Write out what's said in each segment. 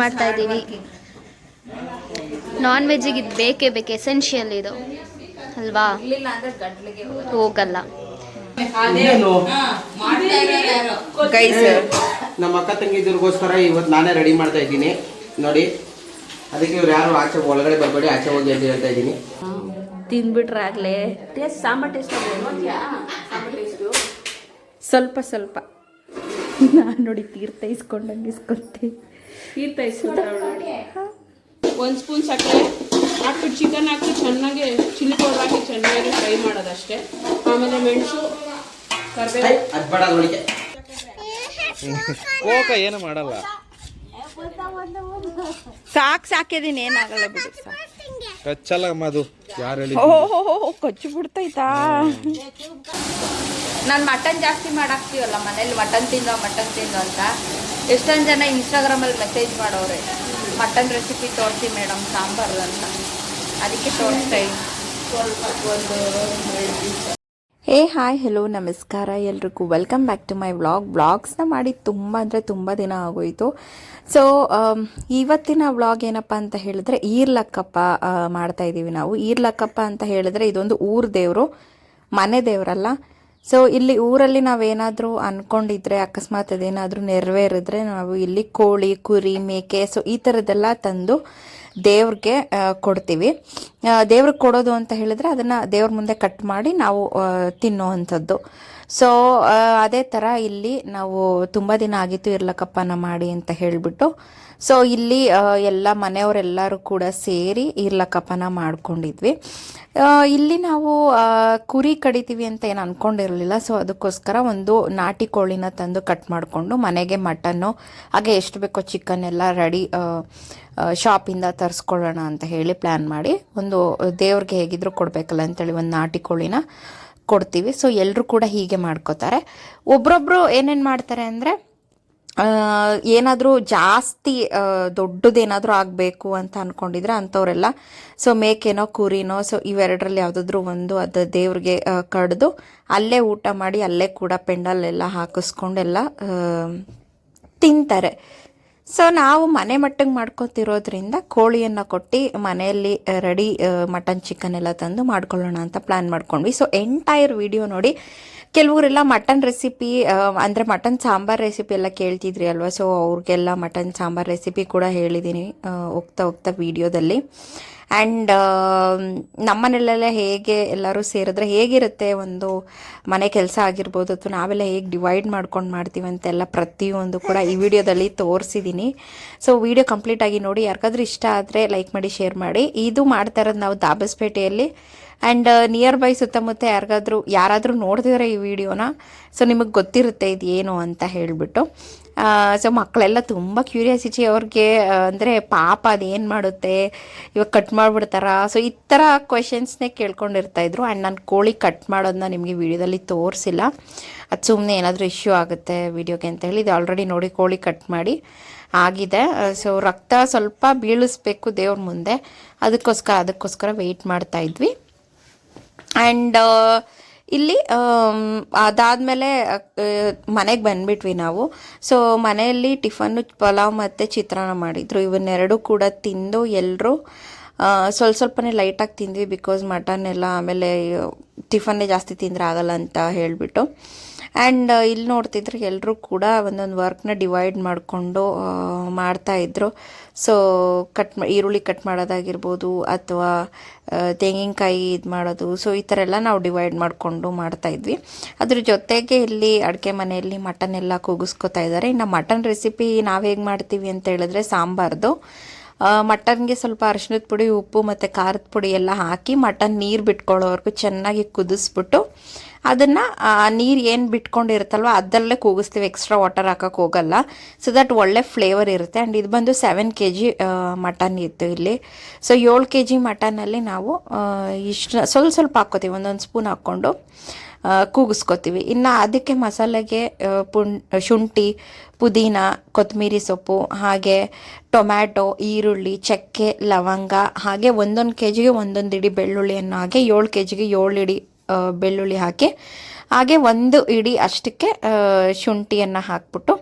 ಮಾಡ್ತಾ ಇದ್ದೀವಿ ನಾನ್ ವೆಜ್ಜಿಗೆ ಇದು ಬೇಕೇ ಬೇಕು ಎಸೆನ್ಷಿಯಲ್ ಇದು. ಅಲ್ವಾ? ಹೋಗಲ್ಲ. ಗೈಸ್ ನಮ್ಮ ಅಕ್ಕ ತಂಗಿದ್ರಿಗೋಸ್ಕರ ಇವತ್ತು ನಾನೇ ರೆಡಿ ಮಾಡ್ತಾ ಇದ್ದೀನಿ. ನೋಡಿ ಅದಕ್ಕೆ ಇವ್ರು ಯಾರು ಆಚೆ ಒಳಗಡೆ ಬರಬೇಡಿ ಆಚೆ ಹೋಗಿ ಅಂತ ಹೇಳ್ತಾ ಇದ್ದೀನಿ. ತಿಂದ್ಬಿಟ್ರೆ ಆಗ್ಲೇ. ಟೇಸ್ಟ್ ಸಾಂಬಾರ್ ಟೇಸ್ಟ್ ಸ್ವಲ್ಪ ಸ್ವಲ್ಪ. ನಾನು ನೋಡಿ ತೀರ್ಥ ಇಸ್ಕೊಂಡಂಗೆ ಇಸ್ಕೊತೀನಿ. ತೀರ್ಥ ಒಂದು ಸ್ಪೂನ್ ಸಕ್ಕರೆ ಹಾಕ್ಬಿಟ್ಟು ಚಿಕನ್ ಹಾಕಿ ಚೆನ್ನಾಗಿ ಚಿಲ್ಲಿ ಪೌಡರ್ ಹಾಕಿ ಚೆನ್ನಾಗಿ ಫ್ರೈ ಮಾಡೋದಷ್ಟೇ. ಆಮೇಲೆ ಮೆಣಸು ಕರಿಬೇವು. ಏನು ಮಾಡಲ್ಲ. ಸಾಕು ಸಾಕಿದೀನಿ ಏನಾಗಲ್ಲ ಬಿಡು ಸಾಕು. ಕಚ್ಚಲ್ಲ ಅದು ಯಾರು ಹೇಳಿ ಓಹೋ ಕೊಚ್ಚು ಬಿಡ್ತೈತಾ? ನಾನು ಮಟನ್ ಜಾಸ್ತಿ ಮಾಡಾಕ್ತೀವಲ್ಲ ಮನೇಲಿ ಮಟನ್ ತಿಂದು ಮಟನ್ ತಿಂದು ಅಂತ. ಎಷ್ಟೊಂದು ಜನ ಇನ್ಸ್ಟಾಗ್ರಾಮಲ್ಲಿ ಮೆಸೇಜ್ ಮಾಡೋರೆ ಮಟನ್ ರೆಸಿಪಿ ತೋರಿಸಿ ಮೇಡಮ್ ಸಾಂಬಾರು ಅಂತ. ಅದಕ್ಕೆ ತೋರಿಸ್ತಾ ಇದ್ದೀನಿ. ಸ್ವಲ್ಪ ಒಂದು ಹೇ, ಹಾಯ್, ಹೆಲೋ, ನಮಸ್ಕಾರ ಎಲ್ರಿಗೂ. Welcome back to my vlog ವ್ಲಾಗ್ಸ್ನ ಮಾಡಿ ತುಂಬ ಅಂದರೆ ತುಂಬ ದಿನ ಆಗೋಯಿತು. ಸೊ ಇವತ್ತಿನ ವ್ಲಾಗ್ ಏನಪ್ಪ ಅಂತ ಹೇಳಿದ್ರೆ ಈರ್ಲಕ್ಕಪ್ಪ ಮಾಡ್ತಾ ಇದ್ದೀವಿ ನಾವು. ಈರ್ಲಕ್ಕಪ್ಪ ಅಂತ ಹೇಳಿದ್ರೆ ಇದೊಂದು ಊರು ದೇವರು, ಮನೆ ದೇವರಲ್ಲ. ಸೊ ಇಲ್ಲಿ ಊರಲ್ಲಿ ನಾವೇನಾದರೂ ಅಂದ್ಕೊಂಡಿದ್ರೆ ಅಕಸ್ಮಾತ್ ಅದೇನಾದರೂ ನೆರವೇರಿದ್ರೆ ನಾವು ಇಲ್ಲಿ ಕೋಳಿ, ಕುರಿ, ಮೇಕೆ ಸೊ ಈ ಥರದ್ದೆಲ್ಲ ತಂದು ದೇವ್ರಿಗೆ ಕೊಡ್ತೀವಿ. ದೇವ್ರಿಗೆ ಕೊಡೋದು ಅಂತ ಹೇಳಿದ್ರೆ ಅದನ್ನು ದೇವ್ರ ಮುಂದೆ ಕಟ್ ಮಾಡಿ ನಾವು ತಿನ್ನೋ ಅಂಥದ್ದು ಸೊ ಅದೇ ಥರ ಇಲ್ಲಿ ನಾವು ತುಂಬ ದಿನ ಆಗಿತ್ತು ಇರ್ಲಕ್ಕಪ್ಪನ ಮಾಡಿ ಅಂತ ಹೇಳಿಬಿಟ್ಟು. ಸೊ ಇಲ್ಲಿ ಎಲ್ಲ ಮನೆಯವರೆಲ್ಲರೂ ಕೂಡ ಸೇರಿ ಇರ್ಲಕ್ಕಪ್ಪನ ಮಾಡ್ಕೊಂಡಿದ್ವಿ. ಇಲ್ಲಿ ನಾವು ಕುರಿ ಕಡಿತೀವಿ ಅಂತ ಏನು ಅಂದ್ಕೊಂಡಿರಲಿಲ್ಲ ಸೊ ಅದಕ್ಕೋಸ್ಕರ ಒಂದು ನಾಟಿ ಕೋಳಿನ ತಂದು ಕಟ್ ಮಾಡಿಕೊಂಡು ಮನೆಗೆ ಮಟನ್ನು, ಹಾಗೆ ಎಷ್ಟು ಬೇಕೋ ಚಿಕನ್ ಎಲ್ಲ ರೆಡಿ ಶಾಪಿಂದ ತರಿಸ್ಕೊಳ್ಳೋಣ ಅಂತ ಹೇಳಿ ಪ್ಲ್ಯಾನ್ ಮಾಡಿ, ಒಂದು ದೇವ್ರಿಗೆ ಹೇಗಿದ್ರು ಕೊಡಬೇಕಲ್ಲ ಅಂತೇಳಿ ಒಂದು ನಾಟಿ ಕೋಳಿನ ಕೊಡ್ತೀವಿ. ಸೊ ಎಲ್ಲರೂ ಕೂಡ ಹೀಗೆ ಮಾಡ್ಕೋತಾರೆ. ಒಬ್ರೊಬ್ರು ಏನೇನು ಮಾಡ್ತಾರೆ ಅಂದರೆ ಏನಾದರೂ ಜಾಸ್ತಿ ದೊಡ್ಡದೇನಾದರೂ ಆಗಬೇಕು ಅಂತ ಅಂದ್ಕೊಂಡಿದ್ರೆ ಅಂಥವರೆಲ್ಲ, ಸೊ ಮೇಕೆನೋ, ಕುರಿನೋ, ಸೊ ಇವೆರಡರಲ್ಲಿ ಯಾವುದಾದ್ರೂ ಒಂದು ಅದು ದೇವ್ರಿಗೆ ಕಡ್ದು ಅಲ್ಲೇ ಊಟ ಮಾಡಿ ಅಲ್ಲೇ ಕೂಡ ಪೆಂಡಲ್ಲೆಲ್ಲ ಹಾಕಿಸ್ಕೊಂಡೆಲ್ಲ ತಿಂತಾರೆ. ಸೊ ನಾವು ಮನೆ ಮಟ್ಟಿಗೆ ಮಾಡ್ಕೊತಿರೋದ್ರಿಂದ ಕೋಳಿಯನ್ನು ಕೊಟ್ಟು ಮನೆಯಲ್ಲಿ ರೆಡಿ ಮಟನ್ ಚಿಕನ್ ಎಲ್ಲ ತಂದು ಮಾಡ್ಕೊಳ್ಳೋಣ ಅಂತ ಪ್ಲ್ಯಾನ್ ಮಾಡ್ಕೊಂಡ್ವಿ. ಸೊ ಎಂಟೈರ್ ವಿಡಿಯೋ ನೋಡಿ ಕೆಲವರೆಲ್ಲ ಮಟನ್ ರೆಸಿಪಿ ಅಂದರೆ ಮಟನ್ ಸಾಂಬಾರ್ ರೆಸಿಪಿ ಎಲ್ಲ ಕೇಳ್ತಿದ್ರಿ ಅಲ್ವಾ? ಸೊ ಅವ್ರಿಗೆಲ್ಲ ಮಟನ್ ಸಾಂಬಾರ್ ರೆಸಿಪಿ ಕೂಡ ಹೇಳಿದ್ದೀನಿ ಹೋಗ್ತಾ ಹೋಗ್ತಾ ವಿಡಿಯೋದಲ್ಲಿ ಆ್ಯಂಡ್ ನಮ್ಮನೆಯಲ್ಲೆಲ್ಲ ಹೇಗೆ ಎಲ್ಲರೂ ಸೇರಿದ್ರೆ ಹೇಗಿರುತ್ತೆ ಒಂದು ಮನೆ ಕೆಲಸ ಆಗಿರ್ಬೋದು, ಅಥವಾ ನಾವೆಲ್ಲ ಹೇಗೆ ಡಿವೈಡ್ ಮಾಡ್ಕೊಂಡು ಮಾಡ್ತೀವಿ ಅಂತೆಲ್ಲ ಪ್ರತಿಯೊಂದು ಕೂಡ ಈ ವಿಡಿಯೋದಲ್ಲಿ ತೋರಿಸಿದ್ದೀನಿ ಸೊ ವಿಡಿಯೋ ಕಂಪ್ಲೀಟಾಗಿ ನೋಡಿ, ಯಾರಿಗಾದ್ರೂ ಇಷ್ಟ ಆದರೆ ಲೈಕ್ ಮಾಡಿ ಶೇರ್ ಮಾಡಿ. ಇದು ಮಾಡ್ತಾ ಇರೋದು ನಾವು ದಾಬಸ್ಪೇಟೆಯಲ್ಲಿ. ಆ್ಯಂಡ್ ನಿಯರ್ ಬೈ ಸುತ್ತಮುತ್ತ ಯಾರಿಗಾದ್ರೂ, ಯಾರಾದರೂ ನೋಡ್ತಿದ್ರೆ ಈ ವಿಡಿಯೋನ ಸೊ ನಿಮಗೆ ಗೊತ್ತಿರುತ್ತೆ ಇದು ಏನು ಅಂತ ಹೇಳಿಬಿಟ್ಟು. ಸೊ ಮಕ್ಕಳೆಲ್ಲ ತುಂಬ ಕ್ಯೂರಿಯಾಸಿಟಿ ಅವ್ರಿಗೆ ಅಂದರೆ ಪಾಪ ಅದೇನು ಮಾಡುತ್ತೆ, ಇವಾಗ ಕಟ್ ಮಾಡಿಬಿಡ್ತಾರಾ? ಸೊ ಈ ಥರ ಕ್ವೆಶನ್ಸ್ನೇ ಕೇಳ್ಕೊಂಡಿರ್ತಾಯಿದ್ರು ಆ್ಯಂಡ್ ನಾನು ಕೋಳಿ ಕಟ್ ಮಾಡೋದನ್ನ ನಿಮಗೆ ವಿಡಿಯೋದಲ್ಲಿ ತೋರಿಸಿಲ್ಲ. ಅದು ಸುಮ್ಮನೆ ಏನಾದರೂ ಇಶ್ಯೂ ಆಗುತ್ತೆ ವಿಡಿಯೋಗೆ ಅಂತ ಹೇಳಿ, ಇದು ಆಲ್ರೆಡಿ ನೋಡಿ ಕೋಳಿ ಕಟ್ ಮಾಡಿ ಆಗಿದೆ. ಸೊ ರಕ್ತ ಸ್ವಲ್ಪ ಬೀಳಿಸ್ಬೇಕು ದೇವ್ರ ಮುಂದೆ. ಅದಕ್ಕೋಸ್ಕರ ಅದಕ್ಕೋಸ್ಕರ ವೆಯ್ಟ್ ಮಾಡ್ತಾ ಇದ್ವಿ. ಆ್ಯಂಡ್ ಇಲ್ಲಿ ಅದಾದಮೇಲೆ ಮನೆಗೆ ಬಂದ್ಬಿಟ್ವಿ ನಾವು. ಸೊ ಮನೆಯಲ್ಲಿ ಟಿಫನ್ನು, ಪಲಾವ್ ಮತ್ತು ಚಿತ್ರಾನ್ನ ಮಾಡಿದರು. ಇವನ್ನೆರಡು ಕೂಡ ತಿಂದು ಎಲ್ಲರೂ ಸ್ವಲ್ಪ ಸ್ವಲ್ಪನೇ ಲೈಟಾಗಿ ತಿಂದ್ವಿ ಬಿಕಾಸ್ ಮಟನ್ ಎಲ್ಲ ಆಮೇಲೆ, ಟಿಫನ್ನೇ ಜಾಸ್ತಿ ತಿಂದರೆ ಆಗಲ್ಲ ಅಂತ ಹೇಳಿಬಿಟ್ಟು. ಆ್ಯಂಡ್ ಇಲ್ಲಿ ನೋಡ್ತಿದ್ರೆ ಎಲ್ಲರೂ ಕೂಡ ಒಂದೊಂದು ವರ್ಕ್ನ ಡಿವೈಡ್ ಮಾಡಿಕೊಂಡು ಮಾಡ್ತಾಯಿದ್ರು ಸೊ ಕಟ್ ಈರುಳ್ಳಿ ಕಟ್ ಮಾಡೋದಾಗಿರ್ಬೋದು ಅಥವಾ ತೆಂಗಿನಕಾಯಿ ಇದು ಮಾಡೋದು. ಸೊ ಈ ಥರ ಎಲ್ಲ ನಾವು ಡಿವೈಡ್ ಮಾಡಿಕೊಂಡು ಮಾಡ್ತಾಯಿದ್ವಿ ಅದ್ರ ಜೊತೆಗೆ ಇಲ್ಲಿ ಅಡುಗೆ ಮನೆಯಲ್ಲಿ ಮಟನ್ ಎಲ್ಲ ಕೂಗಿಸ್ಕೊತಾ ಇದ್ದಾರೆ ಇನ್ನು ಮಟನ್ ರೆಸಿಪಿ ನಾವು ಹೇಗೆ ಮಾಡ್ತೀವಿ ಅಂತ ಹೇಳಿದ್ರೆ ಸಾಂಬಾರ್ದು. ಮಟನ್ಗೆ ಸ್ವಲ್ಪ ಅರಿಶಿನದ ಪುಡಿ, ಉಪ್ಪು ಮತ್ತು ಖಾರದ ಪುಡಿ ಎಲ್ಲ ಹಾಕಿ ಮಟನ್ ನೀರು ಬಿಟ್ಕೊಳ್ಳೋವರೆಗೂ ಚೆನ್ನಾಗಿ ಕುದಿಸ್ಬಿಟ್ಟು ಅದನ್ನು ನೀರು ಏನು ಬಿಟ್ಕೊಂಡಿರುತ್ತಲ್ವ ಅದರಲ್ಲೇ ಕೂಗಿಸ್ತೀವಿ. ಎಕ್ಸ್ಟ್ರಾ ವಾಟರ್ ಹಾಕೋಕೆ ಹೋಗಲ್ಲ. ಸೊ ದಟ್ ಒಳ್ಳೆ ಫ್ಲೇವರ್ ಇರುತ್ತೆ. ಆ್ಯಂಡ್ ಇದು ಬಂದು ಸೆವೆನ್ ಕೆ ಜಿ ಮಟನ್ ಇತ್ತು ಇಲ್ಲಿ. ಸೊ ಏಳು ಕೆ ಜಿ ಮಟನಲ್ಲಿ ನಾವು ಇಷ್ಟು, ಸ್ವಲ್ಪ ಸ್ವಲ್ಪ ಹಾಕ್ಕೋತೀವಿ. ಒಂದೊಂದು ಸ್ಪೂನ್ ಹಾಕ್ಕೊಂಡು ಕೂಗಿಸ್ಕೊತೀವಿ. ಇನ್ನು ಅದಕ್ಕೆ ಮಸಾಲೆಗೆ ಪುಣ್ ಶುಂಠಿ, ಪುದೀನ ಕೊತ್ತಂಬರಿ ಸೊಪ್ಪು, ಹಾಗೆ ಟೊಮ್ಯಾಟೊ, ಈರುಳ್ಳಿ, ಚಕ್ಕೆ, ಲವಂಗ, ಹಾಗೆ ಒಂದೊಂದು ಕೆ ಜಿಗೆ ಒಂದೊಂದು ಇಡಿ ಬೆಳ್ಳುಳ್ಳಿಯನ್ನು ಹಾಗೆ ಏಳು ಕೆ ಜಿಗೆ ಏಳು ಇಡಿ ಬೆಳ್ಳುಳ್ಳಿ ಹಾಕಿ, ಹಾಗೆ ಒಂದು ಇಡಿ ಅಷ್ಟಕ್ಕೆ ಶುಂಠಿಯನ್ನು ಹಾಕ್ಬಿಟ್ಟು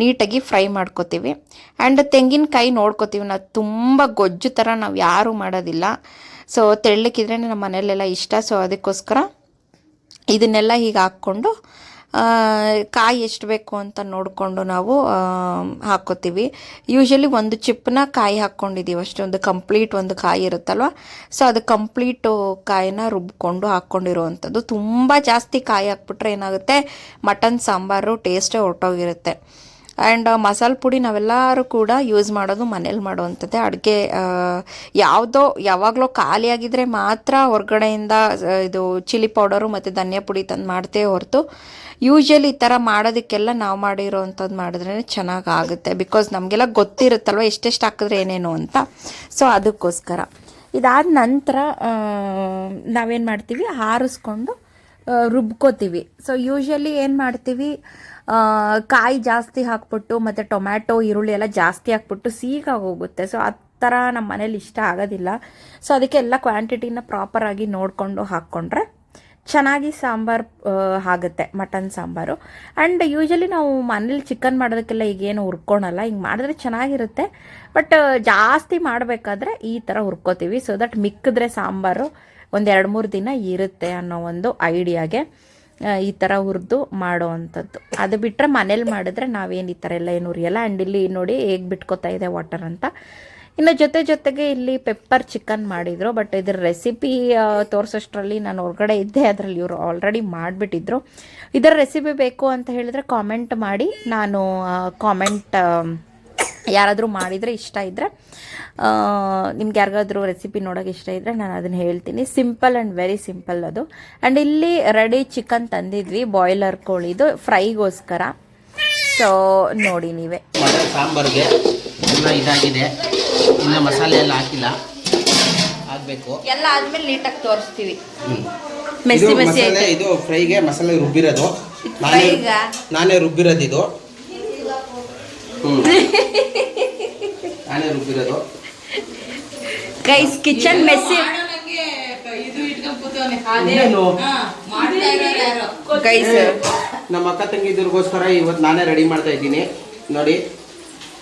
ನೀಟಾಗಿ ಫ್ರೈ ಮಾಡ್ಕೋತೀವಿ. ಆ್ಯಂಡ್ ತೆಂಗಿನಕಾಯಿ ನೋಡ್ಕೋತೀವಿ, ನಾವು ತುಂಬ ಗೊಜ್ಜು ಥರ ನಾವು ಯಾರೂ ಮಾಡೋದಿಲ್ಲ. ಸೊ ತೆಳ್ಳಕ್ಕಿದ್ರೆ ನಮ್ಮ ಮನೆಯಲ್ಲೆಲ್ಲ ಇಷ್ಟ. ಸೊ ಅದಕ್ಕೋಸ್ಕರ ಇದನ್ನೆಲ್ಲ ಹೀಗೆ ಹಾಕ್ಕೊಂಡು ಕಾಯಿ ಎಷ್ಟು ಬೇಕು ಅಂತ ನೋಡಿಕೊಂಡು ನಾವು ಹಾಕೋತೀವಿ. ಯೂಶಲಿ ಒಂದು ಚಿಪ್ಪನ್ನ ಕಾಯಿ ಹಾಕ್ಕೊಂಡಿದ್ದೀವಿ ಅಷ್ಟೇ ಒಂದು ಕಂಪ್ಲೀಟ್ ಒಂದು ಕಾಯಿ ಇರುತ್ತಲ್ವ? ಸೊ ಅದು ಕಂಪ್ಲೀಟು ಕಾಯಿನ ರುಬ್ಕೊಂಡು ಹಾಕ್ಕೊಂಡಿರುವಂಥದ್ದು. ತುಂಬ ಜಾಸ್ತಿ ಕಾಯಿ ಹಾಕ್ಬಿಟ್ರೆ ಏನಾಗುತ್ತೆ? ಮಟನ್ ಸಾಂಬಾರು ಟೇಸ್ಟೇ ಹೊರಟೋಗಿರುತ್ತೆ. ಆ್ಯಂಡ್ ಮಸಾಲೆ ಪುಡಿ ನಾವೆಲ್ಲರೂ ಕೂಡ ಯೂಸ್ ಮಾಡೋದು ಮನೇಲಿ ಮಾಡುವಂಥದ್ದೇ. ಅಡುಗೆ ಯಾವುದೋ ಯಾವಾಗಲೋ ಖಾಲಿಯಾಗಿದ್ದರೆ ಮಾತ್ರ ಹೊರಗಡೆಯಿಂದ ಇದು ಚಿಲ್ಲಿ ಪೌಡರು ಮತ್ತು ಧನಿಯಾ ಪುಡಿ ತಂದು ಮಾಡ್ತೇ ಹೊರತು ಯೂಶ್ವಲಿ ಈ ಥರ ಮಾಡೋದಕ್ಕೆಲ್ಲ ನಾವು ಮಾಡಿರೋವಂಥದ್ದು ಮಾಡಿದ್ರೇ ಚೆನ್ನಾಗಿ ಆಗುತ್ತೆ. ಬಿಕಾಸ್ ನಮಗೆಲ್ಲ ಗೊತ್ತಿರುತ್ತಲ್ವ ಎಷ್ಟೆಷ್ಟು ಹಾಕಿದ್ರೆ ಏನೇನು ಅಂತ. ಸೊ ಅದಕ್ಕೋಸ್ಕರ. ಇದಾದ ನಂತರ ನಾವೇನು ಮಾಡ್ತೀವಿ? ಆರಿಸ್ಕೊಂಡು ಆ, ರುಬ್ಕೋತೀವಿ. ಸೊ ಯೂಶ್ವಲಿ ಏನು ಮಾಡ್ತೀವಿ? ಕಾಯಿ ಜಾಸ್ತಿ ಹಾಕ್ಬಿಟ್ಟು ಮತ್ತು ಟೊಮ್ಯಾಟೊ, ಈರುಳ್ಳಿ ಎಲ್ಲ ಜಾಸ್ತಿ ಹಾಕ್ಬಿಟ್ಟು ಸೀಗಾಗಿ ಹೋಗುತ್ತೆ. ಸೊ ಆ ಥರ ನಮ್ಮ ಮನೇಲಿ ಇಷ್ಟ ಆಗೋದಿಲ್ಲ. ಸೊ ಅದಕ್ಕೆ ಎಲ್ಲ ಕ್ವಾಂಟಿಟಿನ ಪ್ರಾಪರಾಗಿ ನೋಡಿಕೊಂಡು ಹಾಕ್ಕೊಂಡ್ರೆ ಚೆನ್ನಾಗಿ ಸಾಂಬಾರು ಆಗುತ್ತೆ, ಮಟನ್ ಸಾಂಬಾರು. ಆ್ಯಂಡ್ ಯೂಶಲಿ ನಾವು ಮನೇಲಿ ಚಿಕನ್ ಮಾಡೋದಕ್ಕೆಲ್ಲ ಈಗೇನು ಹುರ್ಕೊಳಲ್ಲ. ಹಿಂಗೆ ಮಾಡಿದ್ರೆ ಚೆನ್ನಾಗಿರುತ್ತೆ. ಬಟ್ ಜಾಸ್ತಿ ಮಾಡಬೇಕಾದ್ರೆ ಈ ಥರ ಹುರ್ಕೋತೀವಿ. ಸೊ ದಟ್ ಮಿಕ್ಕಿದ್ರೆ ಸಾಂಬಾರು ಒಂದು ಎರಡು ಮೂರು ದಿನ ಇರುತ್ತೆ ಅನ್ನೋ ಒಂದು ಐಡಿಯಾಗೆ ಈ ಥರ ಹುರಿದು ಮಾಡೋ ಅಂಥದ್ದು. ಅದು ಬಿಟ್ಟರೆ ಮನೇಲಿ ಮಾಡಿದ್ರೆ ನಾವೇನು ಈ ಥರ ಎಲ್ಲ ಏನು ಹುರಿಯಲ್ಲ. ಆ್ಯಂಡ್ ಇಲ್ಲಿ ನೋಡಿ ಹೇಗೆ ಬಿಟ್ಕೋತಾ ಇದೆ ವಾಟರ್ ಅಂತ. ಇನ್ನು ಜೊತೆ ಜೊತೆಗೆ ಇಲ್ಲಿ ಪೆಪ್ಪರ್ ಚಿಕನ್ ಮಾಡಿದರು. ಬಟ್ ಇದ್ರ ರೆಸಿಪಿ ತೋರಿಸೋಷ್ಟರಲ್ಲಿ ನಾನು ಹೊರಗಡೆ ಇದ್ದೆ ಅದರಲ್ಲಿ ಇವರು ಆಲ್ರೆಡಿ ಮಾಡಿಬಿಟ್ಟಿದ್ರು. ಇದರ ರೆಸಿಪಿ ಬೇಕು ಅಂತ ಹೇಳಿದರೆ ಕಾಮೆಂಟ್ ಮಾಡಿ. ನಾನು ಕಾಮೆಂಟ್ ಯಾರಾದರೂ ಮಾಡಿದರೆ ಇಷ್ಟ ಇದ್ದರೆ ನಿಮ್ಗೆ ಯಾರಿಗಾದರೂ ರೆಸಿಪಿ ನೋಡೋಕೆ ಇಷ್ಟ ಇದ್ದರೆ ನಾನು ಅದನ್ನು ಹೇಳ್ತೀನಿ. ಸಿಂಪಲ್ ಆ್ಯಂಡ್ ವೆರಿ ಸಿಂಪಲ್ ಅದು. ಆ್ಯಂಡ್ ಇಲ್ಲಿ ರೆಡಿ ಚಿಕನ್ ತಂದಿದ್ವಿ ಬಾಯ್ಲರ್ ಕೋಳಿದು ಫ್ರೈಗೋಸ್ಕರ ಸೊ ನೋಡಿ ನೀವೇ. ಸಾಂಬಾರ್ಗೆ ಎಲ್ಲ ಇದಾಗಿದೆ. ಇನ್ನು ಮಸಾಲೆ ಎಲ್ಲ ಹಾಕಿಲ್ಲ. ಹಾಕಬೇಕು ಎಲ್ಲ ಆದಮೇಲೆ ನೀಟಾಗಿ ತೋರಿಸ್ತೀವಿ. ಮೆಸ್ಸಿ ಇದು ಮೆಸ್ಸಿ ಐತೆ ಇದು ಫ್ರೈಗೆ ಮಸಾಲೆ ರುಬ್ಬಿರೋದು. ನಾನೇ ನಾನೇ ರುಬ್ಬಿರೋದು ಇದು. ನಾನೇ ರುಬ್ಬಿರೋದು. Guys kitchen messy? ಗೈಸ್ ನಮ್ಮ ಅಕ್ಕ ತಂಗಿದ್ರಿಗೋಸ್ಕರ ಇವತ್ತು ನಾನೇ ರೆಡಿ ಮಾಡ್ತಾ ಇದ್ದೀನಿ. ನೋಡಿ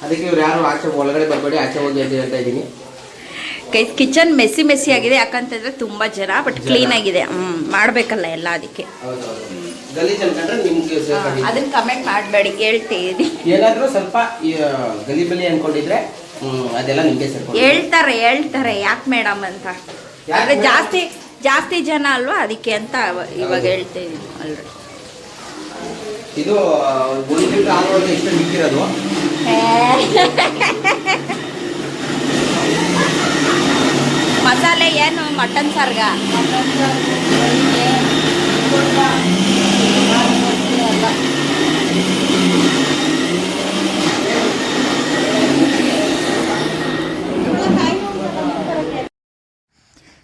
ಅದಕ್ಕೆ ಇವ್ರು ಯಾರು ಆಚೆ ಒಳಗಡೆ ಬರಬೇಡಿ ಆಚೆ ಹೋಗಿ ಅಂತ ಹೇಳ್ತಾ ಇದ್ದೀನಿ. ಗೈಸ್ ಕಿಚನ್ ಮೆಸ್ಸಿ ಮೆಸ್ಸಿ ಆಗಿದೆ. ಯಾಕಂತಂದ್ರೆ ತುಂಬಾ ಜನ ಬಟ್ ಕ್ಲೀನ್ ಆಗಿದೆ. ಹ್ಮ್ ಮಾಡ್ಬೇಕಲ್ಲ ಎಲ್ಲ ಅದಕ್ಕೆ. ಗಲೀಜ್ ಅನ್ಕೊಂಡ್ರೆ ನಿಮ್ಗೆ. ಅದನ್ನ ಕಮೆಂಟ್ ಮಾಡಬೇಡಿ ಹೇಳ್ತೀನಿ ಏನಾದ್ರೂ ಸ್ವಲ್ಪ ಗಲಿಬಲಿ ಅನ್ಕೊಂಡಿದ್ರೆ ಅದೆಲ್ಲ ನಿಮ್ಗೆ ಸೇರ್ಕೊಂಡು ಹೇಳ್ತಾರೆ ಹೇಳ್ತಾರೆ ಯಾಕೆ ಮೇಡಮ್ ಅಂತ? ಅಂದ್ರೆ ಜಾಸ್ತಿ ಜಾಸ್ತಿ ಜನ ಅಲ್ವಾ ಅದಕ್ಕೆ ಅಂತ ಇವಾಗ ಹೇಳ್ತೀನಿ ಅಲ್ರಿ ಇದು ಒಂದು ಒಳಗೆ ಇಷ್ಟ ಮಿಕ್ಕಿರೋದು ಮಸಾಲೆ ಏನು ಮಟನ್ ಸಾರ್ಗ?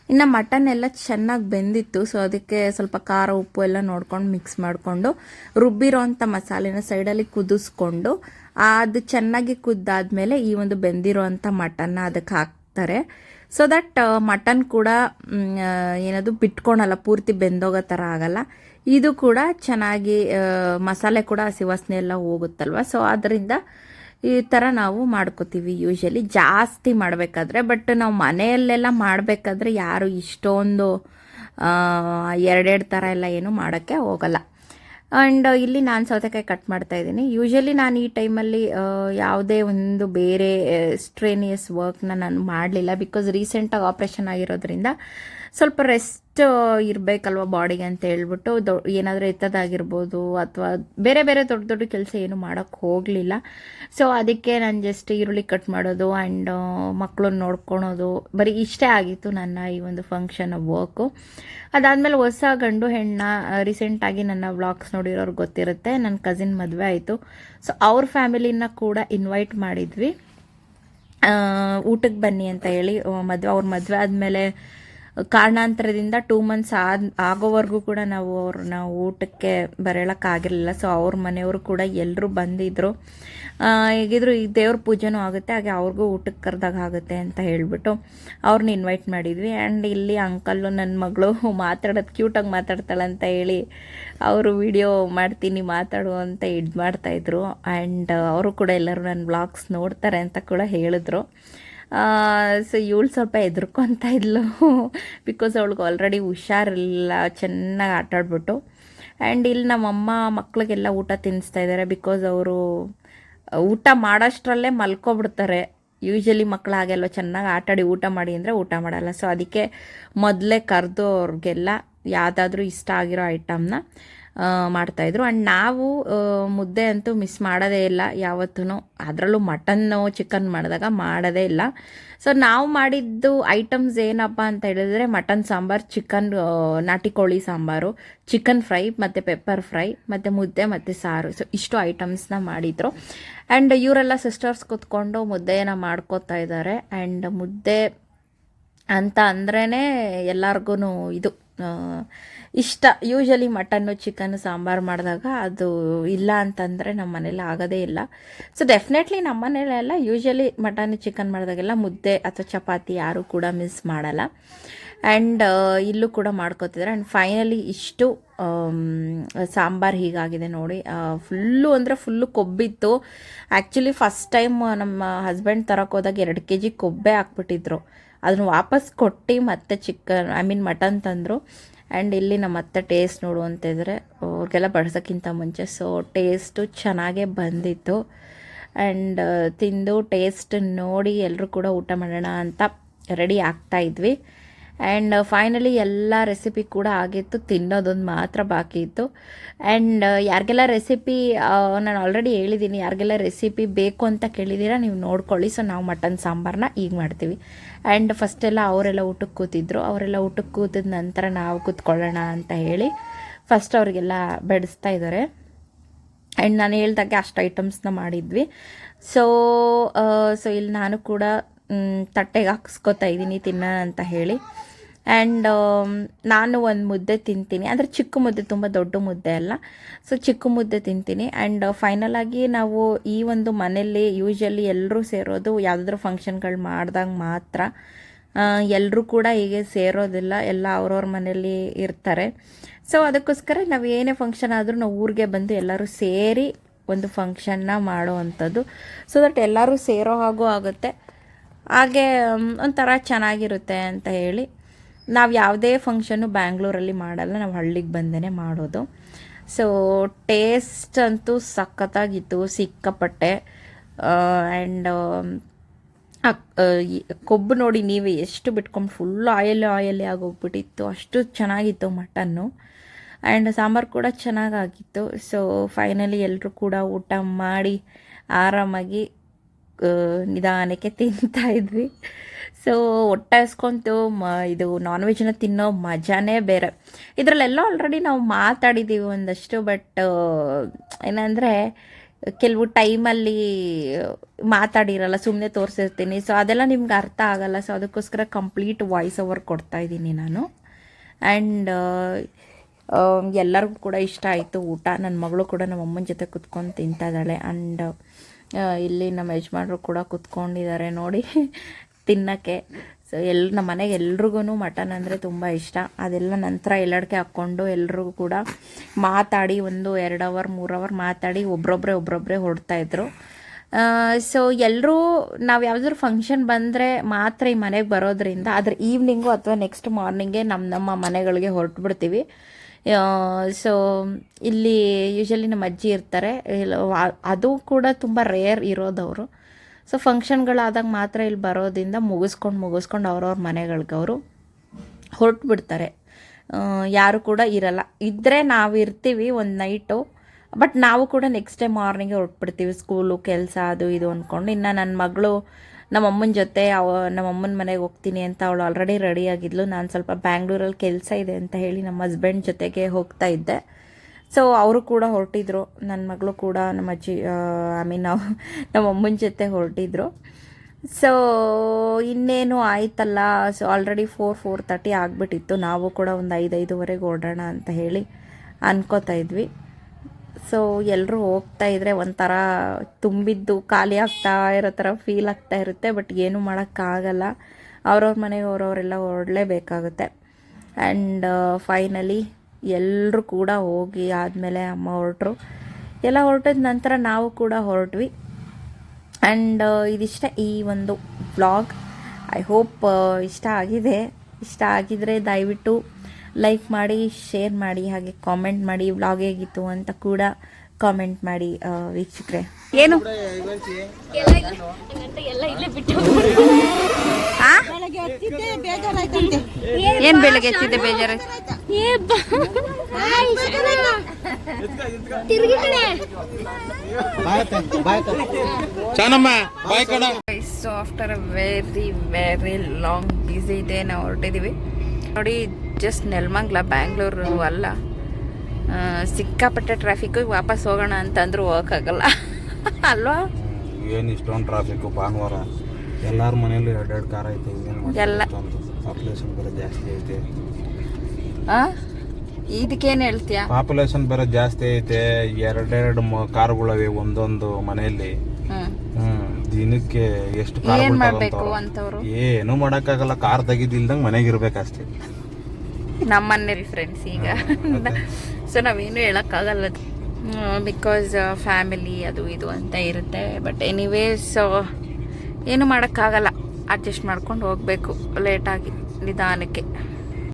ಇನ್ನು ಮಟನ್ ಎಲ್ಲ ಚೆನ್ನಾಗಿ ಬೆಂದಿತ್ತು ಸೊ ಅದಕ್ಕೆ ಸ್ವಲ್ಪ ಖಾರ ಉಪ್ಪು ಎಲ್ಲ ನೋಡ್ಕೊಂಡು ಮಿಕ್ಸ್ ಮಾಡಿಕೊಂಡು ರುಬ್ಬಿರೋ ಅಂಥ ಮಸಾಲೆನ ಸೈಡಲ್ಲಿ ಕುದಿಸ್ಕೊಂಡು ಅದು ಚೆನ್ನಾಗಿ ಕುದ್ದಾದ್ಮೇಲೆ ಈ ಒಂದು ಬೆಂದಿರೋ ಅಂಥ ಮಟನ್ನ ಅದಕ್ಕೆ ಹಾಕ್ತಾರೆ. ಸೊ ದಟ್ ಮಟನ್ ಕೂಡ ಆ, ಏನದು ಬಿಟ್ಕೊಳಲ್ಲ ಪೂರ್ತಿ ಬೆಂದೋಗೋ ಥರ ಆಗಲ್ಲ. ಇದು ಕೂಡ ಚೆನ್ನಾಗಿ ಮಸಾಲೆ ಕೂಡ ಹಸಿ ವಾಸನೆ ಎಲ್ಲ ಹೋಗುತ್ತಲ್ವ? ಸೊ ಅದರಿಂದ ಈ ಥರ ನಾವು ಮಾಡ್ಕೋತೀವಿ ಯೂಶಲಿ ಜಾಸ್ತಿ ಮಾಡಬೇಕಾದ್ರೆ ಬಟ್ ನಾವು ಮನೆಯಲ್ಲೆಲ್ಲ ಮಾಡಬೇಕಾದ್ರೆ ಯಾರು ಇಷ್ಟೊಂದು ಎರಡೆರಡು ಥರ ಎಲ್ಲ ಏನು ಮಾಡೋಕ್ಕೆ ಹೋಗಲ್ಲ. ಆ್ಯಂಡ್ ಇಲ್ಲಿ ನಾನು ಸೌತೆಕಾಯಿ ಕಟ್ ಮಾಡ್ತಾ ಇದ್ದೀನಿ. ಯೂಶಲಿ ನಾನು ಈ ಟೈಮಲ್ಲಿ ಯಾವುದೇ ಒಂದು ಬೇರೆ ಸ್ಟ್ರೇನಿಯಸ್ ವರ್ಕ್ನ ನಾನು ಮಾಡಲಿಲ್ಲ ಬಿಕಾಸ್ ರೀಸೆಂಟಾಗಿ ಆಪ್ರೇಷನ್ ಆಗಿರೋದ್ರಿಂದ ಸ್ವಲ್ಪ ರೆಸ್ಟ್ ಇರಬೇಕಲ್ವ ಬಾಡಿಗೆ ಅಂತ ಹೇಳ್ಬಿಟ್ಟು, ದೊ, ಏನಾದರೂ ಎತ್ತದಾಗಿರ್ಬೋದು ಅಥವಾ ಬೇರೆ ಬೇರೆ ದೊಡ್ಡ ದೊಡ್ಡ ಕೆಲಸ ಏನು ಮಾಡೋಕ್ಕೆ ಹೋಗಲಿಲ್ಲ. ಸೊ ಅದಕ್ಕೆ ನಾನು ಜಸ್ಟ್ ಈರುಳ್ಳಿ ಕಟ್ ಮಾಡೋದು ಆ್ಯಂಡ್ ಮಕ್ಕಳನ್ನ ನೋಡ್ಕೊಳೋದು. ಬರೀ ಇಷ್ಟೇ ಆಗಿತ್ತು ನನ್ನ ಈ ಒಂದು ಫಂಕ್ಷನ್ ವರ್ಕು ಅದಾದಮೇಲೆ ಹೊಸ ಗಂಡು ಹೆಣ್ಣ ರೀಸೆಂಟಾಗಿ ನನ್ನ ವ್ಲಾಗ್ಸ್ ನೋಡಿರೋರು ಗೊತ್ತಿರುತ್ತೆ. ನನ್ನ ಕಸಿನ್ ಮದುವೆ ಆಯಿತು. ಸೊ ಅವ್ರ ಫ್ಯಾಮಿಲಿನ ಕೂಡ ಇನ್ವೈಟ್ ಮಾಡಿದ್ವಿ. ಊಟಕ್ಕೆ ಬನ್ನಿ ಅಂತ ಹೇಳಿ, ಮದುವೆ, ಅವ್ರ ಮದುವೆ ಆದಮೇಲೆ ಕಾರಣಾಂತರದಿಂದ ಟೂ ಮಂತ್ಸ್ ಆದ, ಆಗೋವರೆಗೂ ಕೂಡ ನಾವು ಅವ್ರನ್ನ ಊಟಕ್ಕೆ ಬರೋಳಕ್ಕಾಗಿರಲಿಲ್ಲ. ಸೊ ಅವ್ರ ಮನೆಯವರು ಕೂಡ ಎಲ್ಲರೂ ಬಂದಿದ್ದರು ಹೇಗಿದ್ರು ಈ ದೇವ್ರ ಪೂಜೆನೂ ಆಗುತ್ತೆ, ಹಾಗೆ ಅವ್ರಿಗೂ ಊಟಕ್ಕೆ ಕರೆದಾಗ ಆಗುತ್ತೆ ಅಂತ ಹೇಳಿಬಿಟ್ಟು ಅವ್ರನ್ನ ಇನ್ವೈಟ್ ಮಾಡಿದ್ವಿ. ಆ್ಯಂಡ್ ಇಲ್ಲಿ ಅಂಕಲ್ಲು ನನ್ನ ಮಗಳು ಮಾತಾಡೋದು ಕ್ಯೂಟಾಗಿ ಮಾತಾಡ್ತಾಳೆ ಅಂತ ಹೇಳಿ ಅವರು ವಿಡಿಯೋ ಮಾಡ್ತೀನಿ, ಮಾತಾಡು ಅಂತ ಇದು ಮಾಡ್ತಾಯಿದ್ರು ಆ್ಯಂಡ್ ಅವರು ಕೂಡ ಎಲ್ಲರೂ ನನ್ನ ಬ್ಲಾಗ್ಸ್ ನೋಡ್ತಾರೆ ಅಂತ ಕೂಡ ಹೇಳಿದ್ರು. ಸೊ ಇವಳು ಸ್ವಲ್ಪ ಹೆದರ್ಕೊತ ಇದ್ಲು. ಬಿಕಾಸ್ ಅವಳಿಗೆ ಆಲ್ರೆಡಿ ಹುಷಾರಿಲ್ಲ ಚೆನ್ನಾಗಿ ಆಟಾಡ್ಬಿಟ್ಟು. ಆ್ಯಂಡ್ ಇಲ್ಲಿ ನಮ್ಮಮ್ಮ ಮಕ್ಳಿಗೆಲ್ಲ ಊಟ ತಿನ್ನಿಸ್ತಾ ಇದ್ದಾರೆ ಬಿಕಾಸ್ ಅವರು, ಊಟ ಮಾಡೋಷ್ಟರಲ್ಲೇ ಮಲ್ಕೊಬಿಡ್ತಾರೆ. ಯೂಶಲಿ ಮಕ್ಕಳು ಹಾಗೆಲ್ಲ ಚೆನ್ನಾಗಿ ಆಟಾಡಿ ಊಟ ಮಾಡಿ ಅಂದರೆ ಊಟ ಮಾಡಲ್ಲ. ಸೊ ಅದಕ್ಕೆ ಮೊದಲೇ ಕರೆದು ಅವ್ರಿಗೆಲ್ಲ ಯಾವುದಾದ್ರೂ ಇಷ್ಟ ಆಗಿರೋ ಐಟಮ್ನ ಮಾಡ್ತಾಯಿದ್ರು. ಆ್ಯಂಡ್ ನಾವು ಮುದ್ದೆ ಅಂತೂ ಮಿಸ್ ಮಾಡೋದೇ ಇಲ್ಲ. ಯಾವತ್ತೂ ಅದರಲ್ಲೂ ಮಟನ್ನು ಚಿಕನ್ ಮಾಡಿದಾಗ ಮಾಡೋದೇ ಇಲ್ಲ. ಸೊ ನಾವು ಮಾಡಿದ್ದು ಐಟಮ್ಸ್ ಏನಪ್ಪ ಅಂತ ಹೇಳಿದ್ರೆ ಮಟನ್ ಸಾಂಬಾರು ಚಿಕನ್ ನಾಟಿ ಕೋಳಿ ಸಾಂಬಾರು ಚಿಕನ್ ಫ್ರೈ ಮತ್ತು ಪೆಪ್ಪರ್ ಫ್ರೈ ಮತ್ತು ಮುದ್ದೆ, ಮತ್ತು ಸಾರು. ಸೊ ಇಷ್ಟು ಐಟಮ್ಸ್ನ ಮಾಡಿದರು. ಆ್ಯಂಡ್ ಇವರೆಲ್ಲ ಸಿಸ್ಟರ್ಸ್ ಕೂತ್ಕೊಂಡು ಮುದ್ದೆಯನ್ನು ಮಾಡ್ಕೋತಾ ಇದ್ದಾರೆ. ಆ್ಯಂಡ್ ಮುದ್ದೆ ಅಂತ ಅಂದ್ರೇ ಎಲ್ಲರಿಗೂ ಇದು. ಇಷ್ಟ. ಯೂಶಲಿ ಮಟನ್ನು ಚಿಕನ್ ಸಾಂಬಾರು ಮಾಡಿದಾಗ ಅದು ಇಲ್ಲ ಅಂತಂದರೆ ನಮ್ಮ ಮನೇಲಿ ಆಗೋದೇ ಇಲ್ಲ. ಸೊ ಡೆಫಿನೆಟ್ಲಿ ನಮ್ಮ ಮನೇಲೆಲ್ಲ ಯೂಶಲಿ ಮಟನ್ ಚಿಕನ್ ಮಾಡಿದಾಗೆಲ್ಲ ಮುದ್ದೆ ಅಥವಾ ಚಪಾತಿ ಯಾರೂ ಕೂಡ ಮಿಸ್ ಮಾಡಲ್ಲ. ಆ್ಯಂಡ್ ಇಲ್ಲೂ ಕೂಡ ಮಾಡ್ಕೋತಿದ್ದಾರೆ ಆ್ಯಂಡ್ ಫೈನಲಿ ಇಷ್ಟು ಸಾಂಬಾರು ಹೀಗಾಗಿದೆ ನೋಡಿ. ಫುಲ್ಲು ಅಂದರೆ ಫುಲ್ಲು ಕೊಬ್ಬಿತ್ತು. ಆ್ಯಕ್ಚುಲಿ ಫಸ್ಟ್ ಟೈಮ್ ನಮ್ಮ ಹಸ್ಬೆಂಡ್ ತರಕ್ಕೆ ಹೋದಾಗ ಎರಡು ಕೆ ಜಿ ಕೊಬ್ಬೆ ಹಾಕ್ಬಿಟ್ಟಿದ್ರು. ಅದನ್ನು ವಾಪಸ್ ಕೊಟ್ಟು ಮತ್ತೆ ಚಿಕನ್ ಐ ಮೀನ್ ಮಟನ್ ತಂದರು. ಆ್ಯಂಡ್ ಇಲ್ಲಿ ನಮ್ಮ ಅತ್ತೆ ಟೇಸ್ಟ್ ನೋಡು ಅಂತ ಇದ್ರೆ, ಅವ್ರಿಗೆಲ್ಲ ಬಡ್ಸೋಕ್ಕಿಂತ ಮುಂಚೆ ಸೊ ಟೇಸ್ಟು ಚೆನ್ನಾಗೇ ಬಂದಿತ್ತು. ಆ್ಯಂಡ್ ತಿಂದು ಟೇಸ್ಟ್ ನೋಡಿ ಎಲ್ಲರೂ ಕೂಡ ಊಟ ಮಾಡೋಣ ಅಂತ ರೆಡಿ ಆಗ್ತಾ ಇದ್ವಿ. ಆ್ಯಂಡ್ ಫೈನಲಿ ಎಲ್ಲ ರೆಸಿಪಿ ಕೂಡ ಆಗಿತ್ತು. ತಿನ್ನೋದೊಂದು ಮಾತ್ರ ಬಾಕಿ ಇತ್ತು. ಆ್ಯಂಡ್ ಯಾರಿಗೆಲ್ಲ ರೆಸಿಪಿ ನಾನು ಆಲ್ರೆಡಿ ಹೇಳಿದ್ದೀನಿ ಯಾರಿಗೆಲ್ಲ ರೆಸಿಪಿ ಬೇಕು ಅಂತ ಕೇಳಿದ್ದೀರಾ ನೀವು ನೋಡ್ಕೊಳ್ಳಿ. ಸೊ ನಾವು ಮಟನ್ ಸಾಂಬಾರನ್ನ ಈಗ ಮಾಡ್ತೀವಿ. ಆ್ಯಂಡ್ ಫಸ್ಟೆಲ್ಲ ಅವರೆಲ್ಲ ಊಟಕ್ಕೆ ಕೂತಿದ್ರು. ಅವರೆಲ್ಲ ಊಟಕ್ಕೆ ಕೂತಿದ ನಂತರ ನಾವು ಕೂತ್ಕೊಳ್ಳೋಣ ಅಂತ ಹೇಳಿ ಫಸ್ಟ್ ಅವರಿಗೆಲ್ಲ ಬೆಳೆಸ್ತಾ ಇದ್ದಾರೆ. ಆ್ಯಂಡ್ ನಾನು ಹೇಳ್ದಾಗೆ ಅಷ್ಟು ಐಟಮ್ಸ್ನ ಮಾಡಿದ್ವಿ. ಸೊ ಸೊ ಇಲ್ಲಿ ನಾನು ಕೂಡ ತಟ್ಟೆಗೆ ಹಾಕ್ಸ್ಕೊತಾ ಇದ್ದೀನಿ ತಿನ್ನೋಣ ಅಂತ ಹೇಳಿ. ಆ್ಯಂಡ್ ನಾನು ಒಂದು ಮುದ್ದೆ ತಿಂತೀನಿ. ಅಂದರೆ ಚಿಕ್ಕ ಮುದ್ದೆ ತುಂಬ ದೊಡ್ಡ ಮುದ್ದೆ ಅಲ್ಲ. ಸೊ ಚಿಕ್ಕ ಮುದ್ದೆ ತಿಂತೀನಿ. ಆ್ಯಂಡ್ ಫೈನಲ್ ಆಗಿ ನಾವು ಈ ಒಂದು ಮನೆಯಲ್ಲಿ ಯೂಶಲಿ ಎಲ್ಲರೂ ಸೇರೋದು ಯಾವುದಾದ್ರೂ ಫಂಕ್ಷನ್ಗಳು ಮಾಡಿದಾಗ ಮಾತ್ರ. ಎಲ್ಲರೂ ಕೂಡ ಹೀಗೆ ಸೇರೋದಿಲ್ಲ. ಎಲ್ಲ ಅವ್ರವ್ರ ಮನೇಲಿ ಇರ್ತಾರೆ. ಸೊ ಅದಕ್ಕೋಸ್ಕರ ನಾವು ಏನೇ ಫಂಕ್ಷನ್ ಆದರೂ ನಾವು ಊರಿಗೆ ಬಂದು ಎಲ್ಲರೂ ಸೇರಿ ಒಂದು ಫಂಕ್ಷನ್ನ ಮಾಡೋ ಅಂಥದ್ದು ಸೊ ದಟ್ ಎಲ್ಲರೂ ಸೇರೋ ಹಾಗೂ ಆಗುತ್ತೆ. ಹಾಗೆ ಮ್, ಒಂಥರ ಚೆನ್ನಾಗಿರುತ್ತೆ ಅಂತ ಹೇಳಿ. ನಾವು ಯಾವುದೇ ಫಂಕ್ಷನ್ನು ಬ್ಯಾಂಗ್ಳೂರಲ್ಲಿ ಮಾಡಲ್ಲ, ನಾವು ಹಳ್ಳಿಗೆ ಬಂದೇ ಮಾಡೋದು. ಸೊ ಟೇಸ್ಟ್ ಅಂತೂ ಸಖತ್ತಾಗಿತ್ತು, ಸಿಕ್ಕಾಪಟ್ಟೆ. ಆ್ಯಂಡ್ ಕೊಬ್ಬು ನೋಡಿ ನೀವು ಎಷ್ಟು ಬಿಟ್ಕೊಂಡು ಫುಲ್ ಆಯಿಲ್ ಆಯಿಲಿ ಆಗೋಗ್ಬಿಟ್ಟಿತ್ತು. ಅಷ್ಟು ಚೆನ್ನಾಗಿತ್ತು ಮಟನ್ನು. ಆ್ಯಂಡ್ ಸಾಂಬಾರು ಕೂಡ ಚೆನ್ನಾಗಾಗಿತ್ತು. ಸೊ ಫೈನಲಿ ಎಲ್ಲರೂ ಕೂಡ ಊಟ ಮಾಡಿ ಆರಾಮಾಗಿ ನಿಧಾನಕ್ಕೆ ತಿಂತಾ ಇದ್ವಿ. ಸೊ ಹೊಟ್ಟೆ ಹಸ್ಕೊಂತು ಮ, ಇದು ನಾನ್ ವೆಜ್ನ ತಿನ್ನೋ ಮಜಾನೇ ಬೇರೆ. ಇದರಲ್ಲೆಲ್ಲ ಆಲ್ರೆಡಿ ನಾವು ಮಾತಾಡಿದ್ದೀವಿ ಒಂದಷ್ಟು ಬಟ್ ಏನಂದರೆ, ಕೆಲವು ಟೈಮಲ್ಲಿ ಮಾತಾಡಿರಲ್ಲ ಸುಮ್ಮನೆ ತೋರಿಸಿರ್ತೀನಿ. ಸೊ ಅದೆಲ್ಲ ನಿಮ್ಗೆ ಅರ್ಥ ಆಗಲ್ಲ. ಸೊ ಅದಕ್ಕೋಸ್ಕರ ಕಂಪ್ಲೀಟ್ ವಾಯ್ಸ್ ಓವರ್ ಕೊಡ್ತಾ ಇದ್ದೀನಿ ನಾನು. ಆ್ಯಂಡ್ ಎಲ್ಲರಿಗೂ ಕೂಡ ಇಷ್ಟ ಆಯಿತು ಊಟ. ನನ್ನ ಮಗಳು ಕೂಡ ನಮ್ಮ ಅಮ್ಮನ ಜೊತೆ ಕುತ್ಕೊಂಡು ತಿಂತಾ ಇದ್ದಾಳೆ. ಆ್ಯಂಡ್ ಇಲ್ಲಿ ನಮ್ಮ ಯಜಮಾನ್ರು ಕೂಡ ಕುತ್ಕೊಂಡಿದ್ದಾರೆ ನೋಡಿ, ತಿನ್ನೋಕ್ಕೆ. ಸೊ ಎಲ್, ನಮ್ಮ ಮನೆಗೆ ಎಲ್ರಿಗೂ ಮಟನ್ ಅಂದರೆ ತುಂಬ ಇಷ್ಟ. ಅದೆಲ್ಲ ನಂತರ ಎಲ್ಲಡಿಕೆ ಹಾಕ್ಕೊಂಡು ಎಲ್ರಿಗೂ ಕೂಡ ಮಾತಾಡಿ ಒಂದು ಎರಡು ಅವರ್, ಮೂರು ಅವರ್ ಮಾತಾಡಿ ಒಬ್ರೊಬ್ಬರೇ ಒಬ್ರೊಬ್ಬರೇ ಹೊಡ್ತಾಯಿದ್ರು ಸೊ ಎಲ್ಲರೂ ನಾವು ಯಾವುದಾದ್ರು ಫಂಕ್ಷನ್ ಬಂದರೆ ಮಾತ್ರ ಈ ಮನೆಗೆ ಬರೋದ್ರಿಂದ ಅದ್ರ ಈವ್ನಿಂಗು ಅಥವಾ ನೆಕ್ಸ್ಟ್ ಮಾರ್ನಿಂಗೇ ನಮ್ಮ ನಮ್ಮ ಮನೆಗಳಿಗೆ ಹೊರಟುಬಿಡ್ತೀವಿ. ಸೊ ಇಲ್ಲಿ ಯೂಶಲಿ ನಮ್ಮ ಅಜ್ಜಿ ಇರ್ತಾರೆ. ಅದು ಕೂಡ ತುಂಬ ರೇರ್ ಇರೋದವರು. ಸೊ ಫಂಕ್ಷನ್ಗಳಾದಾಗ ಮಾತ್ರ ಇಲ್ಲಿ ಬರೋದಿಂದ ಮುಗಿಸ್ಕೊಂಡು ಮುಗಿಸ್ಕೊಂಡು ಅವ್ರವ್ರ ಮನೆಗಳಿಗೆ ಅವರು ಹೊರಟು ಬಿಡ್ತಾರೆ ಯಾರು ಕೂಡ ಇರಲ್ಲ. ಇದ್ದರೆ ನಾವು ಇರ್ತೀವಿ ಒಂದು ನೈಟು ಬಟ್ ನಾವು ಕೂಡ ನೆಕ್ಸ್ಟ್ ಡೇ ಮಾರ್ನಿಂಗೇ ಹೊರಟು ಬಿಡ್ತೀವಿ ಸ್ಕೂಲು ಕೆಲಸ, ಅದು, ಇದು ಅಂದ್ಕೊಂಡು ಇನ್ನು ನನ್ನ ಮಗಳು ನಮ್ಮ ಅಮ್ಮನ ಜೊತೆ ಅವ ನಮ್ಮಮ್ಮನ ಮನೆಗೆ ಹೋಗ್ತೀನಿ ಅಂತ ಅವಳು ಆಲ್ರೆಡಿ ರೆಡಿ ಆಗಿದ್ಲು. ನಾನು ಸ್ವಲ್ಪ ಬ್ಯಾಂಗ್ಳೂರಲ್ಲಿ ಕೆಲಸ ಇದೆ ಅಂತ ಹೇಳಿ ನಮ್ಮ ಹಸ್ಬೆಂಡ್ ಜೊತೆಗೆ ಹೋಗ್ತಾ ಇದ್ದೆ. ಸೊ ಅವರು ಕೂಡ ಹೊರಟಿದ್ರು. ನನ್ನ ಮಗಳು ಕೂಡ ನಮ್ಮ ಅಜ್ಜಿ ಐ ಮೀನ್ ನಾವು ನಮ್ಮಮ್ಮನ ಜೊತೆ ಹೊರಟಿದ್ರು. ಸೊ ಇನ್ನೇನು ಆಯ್ತಲ್ಲ? So already four four thirty ಆಗಿಬಿಟ್ಟಿತ್ತು. ನಾವು ಕೂಡ ಒಂದು ಐದೈದುವರೆಗೆ ಓಡೋಣ ಅಂತ ಹೇಳಿ ಅನ್ಕೋತಾ ಇದ್ವಿ. ಸೊ ಎಲ್ಲರೂ ಹೋಗ್ತಾ ಇದ್ರೆ ಒಂಥರ ತುಂಬಿದ್ದು ಖಾಲಿ ಆಗ್ತಾ ಇರೋ ಥರ ಫೀಲ್ ಆಗ್ತಾ ಇರುತ್ತೆ ಬಟ್ ಏನೂ ಮಾಡೋಕ್ಕಾಗಲ್ಲ ಅವ್ರವ್ರ ಮನೆಗೆ ಅವ್ರವರೆಲ್ಲ ಹೊರಡಲೇಬೇಕಾಗುತ್ತೆ. ಆ್ಯಂಡ್ ಫೈನಲಿ ಎಲ್ಲರೂ ಕೂಡ ಹೋಗಿ ಆದಮೇಲೆ ಅಮ್ಮ ಹೊರಟರು. ಎಲ್ಲ ಹೊರಟಿದ ನಂತರ ನಾವು ಕೂಡ ಹೊರಟ್ವಿ. ಆ್ಯಂಡ್ ಇದಿಷ್ಟೇ ಈ ಒಂದು ವ್ಲಾಗ್ ಐ ಹೋಪ್ ಇಷ್ಟ ಆಗಿದೆ. ಇಷ್ಟ ಆಗಿದರೆ ದಯವಿಟ್ಟು ಲೈಕ್ ಮಾಡಿ ಶೇರ್ ಮಾಡಿ ಹಾಗೆ ಕಾಮೆಂಟ್ ಮಾಡಿ ವ್ಲಾಗ್ ಹೇಗಿತ್ತು ಅಂತ ಕೂಡ ಕಾಮೆಂಟ್ ಮಾಡಿ ವೀಕ್ಷಕ್ರೆ. ಏನು? ಏನ್ ಬೆಳಗ್ಗೆ ಎತ್ತಿದ್ದೆ ಬೇಜಾರ so after a very very long busy day ನಾವು ಹೊರಟಿದೀವಿ ನೋಡಿ ಜಸ್ಟ್ ನೆಲಮಂಗ್ಲ ಬ್ಯಾಂಗ್ಳೂರು ಅಲ್ಲ. ಸಿಕ್ಕಾಪಟ್ಟೆ ಟ್ರಾಫಿಕ್ಕು ವಾಪಸ್ ಹೋಗೋಣ ಅಂತಂದ್ರೂ ಹೋಗೋಕ್ಕಾಗಲ್ಲ ಅಲ್ವಾ? ಏನು ಇಷ್ಟೊಂದು ಟ್ರಾಫಿಕ್ ಭಾನುವಾರ. ಎಲ್ಲಾರ ಮನೇಲಿ ಎರಡು ಕಾರ್ ಐತೆ ಎಲ್ಲ. ಪಾಪ್ಯುಲೇಷನ್ ಬೇರೆ ಜಾಸ್ತಿ ಐತೆ? ಇದಕ್ಕೇನು ಹೇಳ್ತೀಯ? ಪಾಪ್ಯುಲೇಷನ್ ಬೇರೆ ಜಾಸ್ತಿ ಐತೆ. ಎರಡೆರಡು ಕಾರ್ಗಳವೆ ಒಂದೊಂದು ಮನೆಯಲ್ಲಿ. ದಿನಕ್ಕೆ ಎಷ್ಟು ಕಾರ್ ಏನು ಮಾಡಬೇಕು ಅಂತವ್ರು? ಏನು ಮಾಡಕ್ಕಾಗಲ್ಲ ಕಾರ್ ತೆಗೆದಿಲ್ದಂಗೆ ಮನೆಗೆ ಇರ್ಬೇಕಷ್ಟೇ. ನಮ್ಮನ್ನೇ ಫ್ರೆಂಡ್ಸ್ ಈಗ. ಸೊ ನಾವೇನು ಹೇಳೋಕ್ಕಾಗಲ್ಲ. ಬಿಕಾಸ್ ಫ್ಯಾಮಿಲಿ ಅದು ಇದು ಅಂತ ಇರುತ್ತೆ. ಬಟ್ ಎನಿವೇಸ್ ಏನು ಮಾಡೋಕ್ಕಾಗಲ್ಲ. ಅಡ್ಜಸ್ಟ್ ಮಾಡ್ಕೊಂಡು ಹೋಗಬೇಕು. ಲೇಟಾಗಿ ನಿಧಾನಕ್ಕೆ.